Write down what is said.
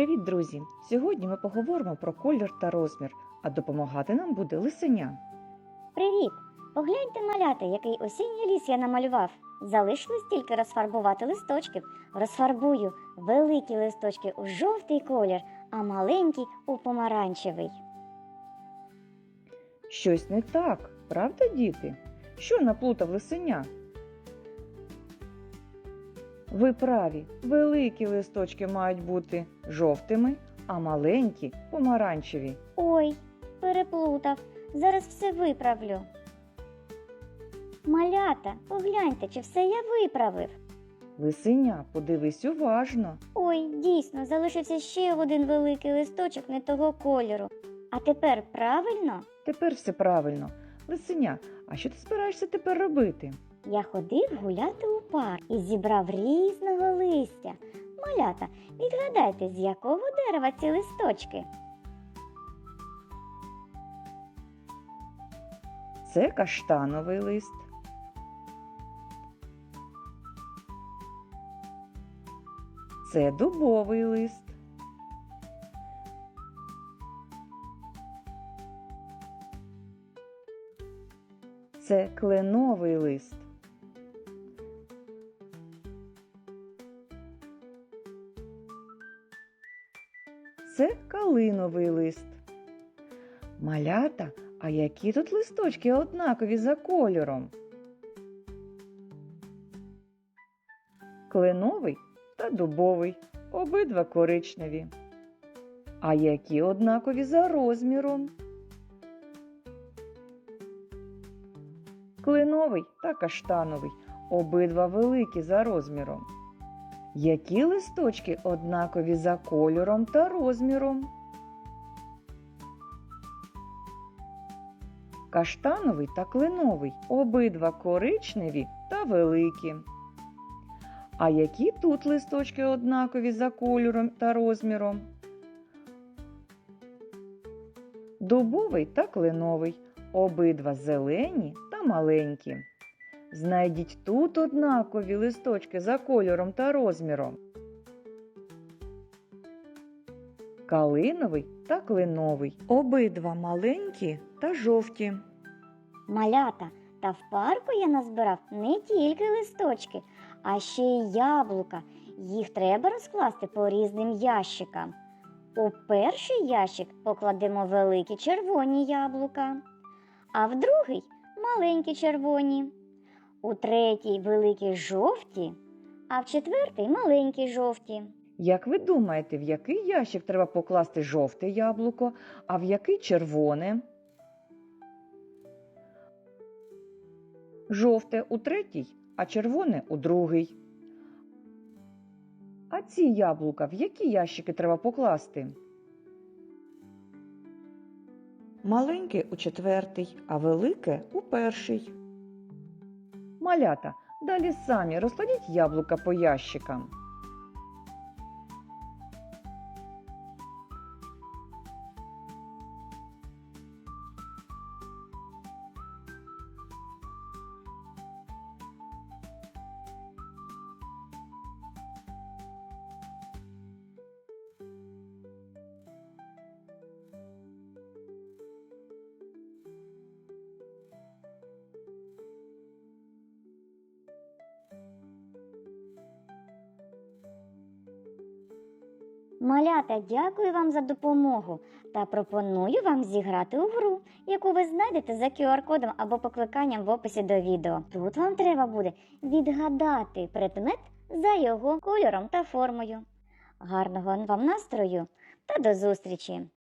Привіт, друзі! Сьогодні ми поговоримо про колір та розмір, а допомагати нам буде лисеня. Привіт! Погляньте малята, який осінній ліс я намалював. Залишилось тільки розфарбувати листочки. Розфарбую великі листочки у жовтий колір, а маленькі у помаранчевий. Щось не так, правда, діти? Що наплутав лисеня? Ви праві, великі листочки мають бути жовтими, а маленькі помаранчеві. Ой, переплутав. Зараз все виправлю. Малята, погляньте, чи все я виправив. Лисеня, подивись уважно. Ой, дійсно, залишився ще один великий листочок не того кольору. А тепер правильно? Тепер все правильно. Лисеня, а що ти збираєшся тепер робити? Я ходив гуляти у парк і зібрав різного листя. Малята, відгадайте, з якого дерева ці листочки? Це каштановий лист. Це дубовий лист. Це кленовий лист. Це калиновий лист. Малята, а які тут листочки однакові за кольором? Кленовий та дубовий, обидва коричневі. А які однакові за розміром? Кленовий та каштановий, обидва великі за розміром. Які листочки однакові за кольором та розміром? Каштановий та кленовий, обидва коричневі та великі. А які тут листочки однакові за кольором та розміром? Дубовий та кленовий, обидва зелені та маленькі. Знайдіть тут однакові листочки за кольором та розміром. Калиновий та кленовий, обидва маленькі та жовті. Малята, та в парку я назбирав не тільки листочки, а ще й яблука. Їх треба розкласти по різним ящикам. У перший ящик покладемо великі червоні яблука, а в другий маленькі червоні, у третій великі жовті, а в четвертий маленькі жовті. Як ви думаєте, в який ящик треба покласти жовте яблуко, а в який червоне? Жовте у третій, а червоне у другий. А ці яблука в які ящики треба покласти? Маленьке у четвертий, а велике у перший. Малята, далі самі розкладіть яблука по ящикам. Малята, дякую вам за допомогу та пропоную вам зіграти у гру, яку ви знайдете за QR-кодом або покликанням в описі до відео. Тут вам треба буде відгадати предмет за його кольором та формою. Гарного вам настрою та до зустрічі!